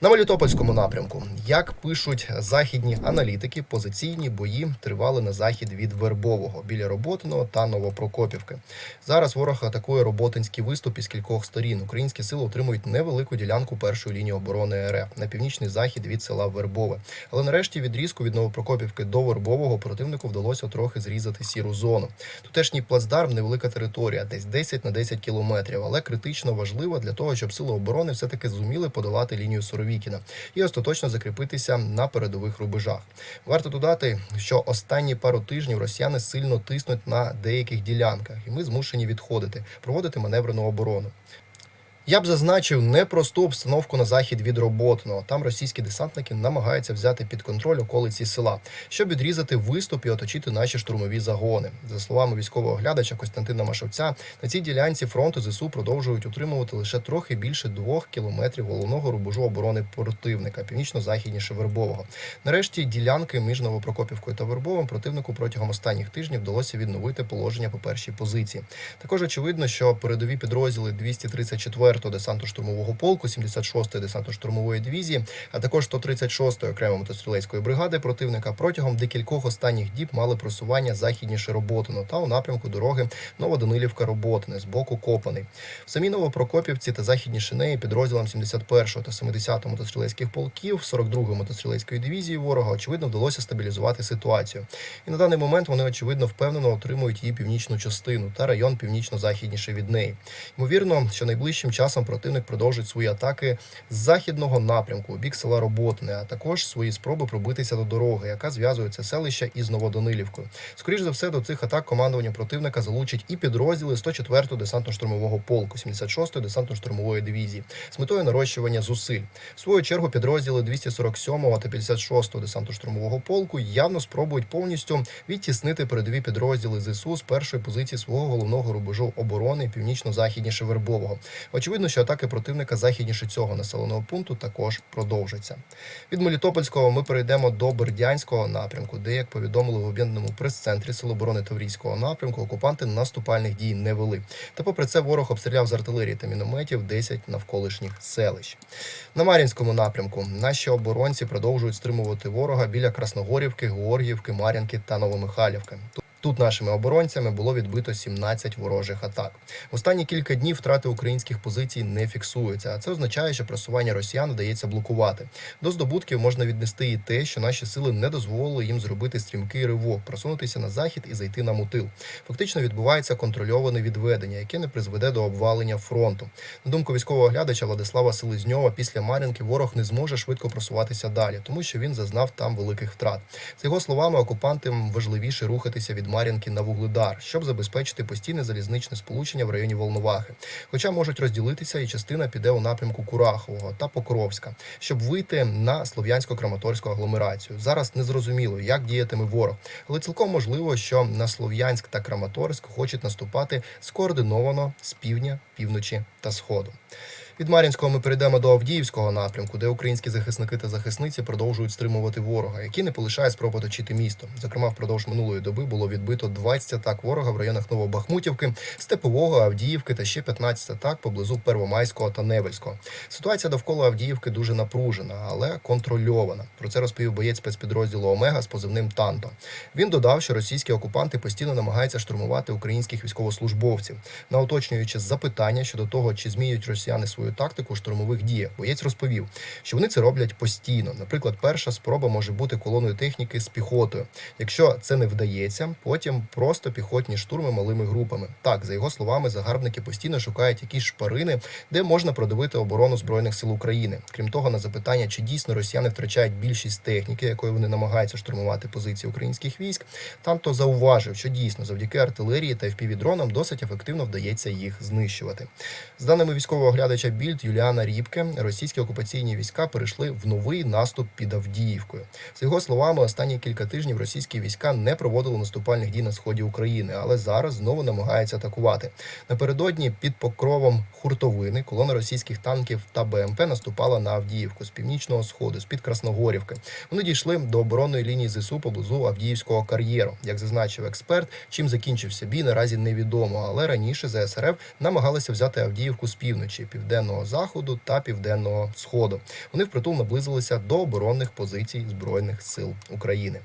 На Мелітопольському напрямку, як пишуть західні аналітики, позиційні бої тривали на захід від Вербового біля Роботиного та Новопрокопівки. Зараз ворог атакує Роботинський виступ із кількох сторін. Українські сили отримують невелику ділянку першої лінії оборони РФ на північний захід від села Вербове. Але нарешті відрізку від Новопрокопівки до Вербового противнику вдалося трохи зрізати сіру зону. Тутешній плацдарм невелика територія, десь 10 на 10 кілометрів, але критично важлива для того, щоб сили оборони все-таки зуміли подолати лінію Суровікіна і остаточно закріпитися на передових рубежах. Варто додати, що останні пару тижнів росіяни сильно тиснуть на деяких ділянках, і ми змушені відходити, проводити маневрену оборону. Я б зазначив непросту обстановку на захід від Роботиного. Там російські десантники намагаються взяти під контроль околиці села, щоб відрізати виступ і оточити наші штурмові загони. За словами військового оглядача Костянтина Машовця, на цій ділянці фронту ЗСУ продовжують утримувати лише трохи більше двох кілометрів головного рубежу оборони противника, північно-західніше Вербового. Нарешті ділянки між Новопрокопівкою та Вербовим противнику протягом останніх тижнів вдалося відновити положення по першій позиції. Також очевидно, що передові підрозділи 234-го десантно-штурмового полку, 76-ї десантно-штурмової дивізії, а також 136-ї окремої мотострілецької бригади противника протягом декількох останніх діб мали просування західніше Роботино та у напрямку дороги Новоданилівка Роботине з боку Копаний. В самій Новопрокопівці та західні шинеї підрозділам 71-го та 70-го мотострілецьких полків 42-ї мотострілецької дивізії ворога очевидно вдалося стабілізувати ситуацію. І на даний момент вони очевидно впевнено отримують її північну частину та район північно-західніше від неї. Ймовірно, що найближчим часом противник продовжить свої атаки з західного напрямку у бік села Роботне, а також свої спроби пробитися до дороги, яка зв'язує це селище із Новоданилівкою. Скоріш за все, до цих атак командування противника залучить і підрозділи 104-го десантно-штурмового полку, 76-ї десантно-штурмової дивізії з метою нарощування зусиль. В свою чергу підрозділи 247-го та 56-го десантно-штурмового полку явно спробують повністю відтіснити передові підрозділи ЗСУ з першої позиції свого головного рубежу оборони північно-західніше Вербового. Очевидно, що атаки противника західніше цього населеного пункту також продовжаться. Від Мелітопольського ми перейдемо до Бердянського напрямку, де, як повідомили в об'єднаному прес-центрі Сил оборони Таврійського напрямку, окупанти наступальних дій не вели. Та попри це ворог обстріляв з артилерії та мінометів 10 навколишніх селищ. На Мар'їнському напрямку наші оборонці продовжують стримувати ворога біля Красногорівки, Георгіївки, Мар'янки та Новомихайлівки. Тут нашими оборонцями було відбито 17 ворожих атак. Останні кілька днів втрати українських позицій не фіксуються, а це означає, що просування росіян вдається блокувати. До здобутків можна віднести і те, що наші сили не дозволили їм зробити стрімкий ривок, просунутися на захід і зайти на мутил. Фактично відбувається контрольоване відведення, яке не призведе до обвалення фронту. На думку військового оглядача Владислава Селезньова, після Мар'їнки ворог не зможе швидко просуватися далі, тому що він зазнав там великих втрат. За його словами, окупантам важливіше рухатися від Мар'їнки на Вугледар, щоб забезпечити постійне залізничне сполучення в районі Волновахи. Хоча можуть розділитися, і частина піде у напрямку Курахового та Покровська, щоб вийти на слов'янсько-краматорську агломерацію. Зараз незрозуміло, як діятиме ворог, але цілком можливо, що на Слов'янськ та Краматорськ хочуть наступати скоординовано з півдня, півночі та сходу. Від Мар'їнського ми перейдемо до Авдіївського напрямку, де українські захисники та захисниці продовжують стримувати ворога, який не полишає спроб оточити місто. Зокрема, впродовж минулої доби було відбито 20 атак ворога в районах Новобахмутівки, Степового, Авдіївки та ще 15 атак поблизу Первомайського та Невельського. Ситуація довкола Авдіївки дуже напружена, але контрольована. Про це розповів боєць спецпідрозділу Омега з позивним Танто. Він додав, що російські окупанти постійно намагаються штурмувати українських військовослужбовців. На уточнюючи запитання щодо того, чи зміють росіяни свою тактику у штурмових діях, боєць розповів, що вони це роблять постійно. Наприклад, перша спроба може бути колоною техніки з піхотою. Якщо це не вдається, потім просто піхотні штурми малими групами. Так, за його словами, загарбники постійно шукають якісь шпарини, де можна продавити оборону збройних сил України. Крім того, на запитання, чи дійсно росіяни втрачають більшість техніки, якою вони намагаються штурмувати позиції українських військ, Танто зауважив, що дійсно завдяки артилерії та FPV-дронам досить ефективно вдається їх знищувати. З даними військового оглядача Більд Юліана Рібке, російські окупаційні війська перейшли в новий наступ під Авдіївкою. За його словами, останні кілька тижнів російські війська не проводили наступальних дій на сході України, але зараз знову намагаються атакувати. Напередодні під покровом хуртовини колона російських танків та БМП наступала на Авдіївку з північного сходу, з під Красногорівки. Вони дійшли до оборонної лінії ЗСУ поблизу Авдіївського кар'єру. Як зазначив експерт, чим закінчився бій, наразі невідомо. Але раніше ЗСРФ намагалися взяти Авдіївку з півночі, південно південного заходу та південного сходу. Вони впритул наблизилися до оборонних позицій збройних сил України.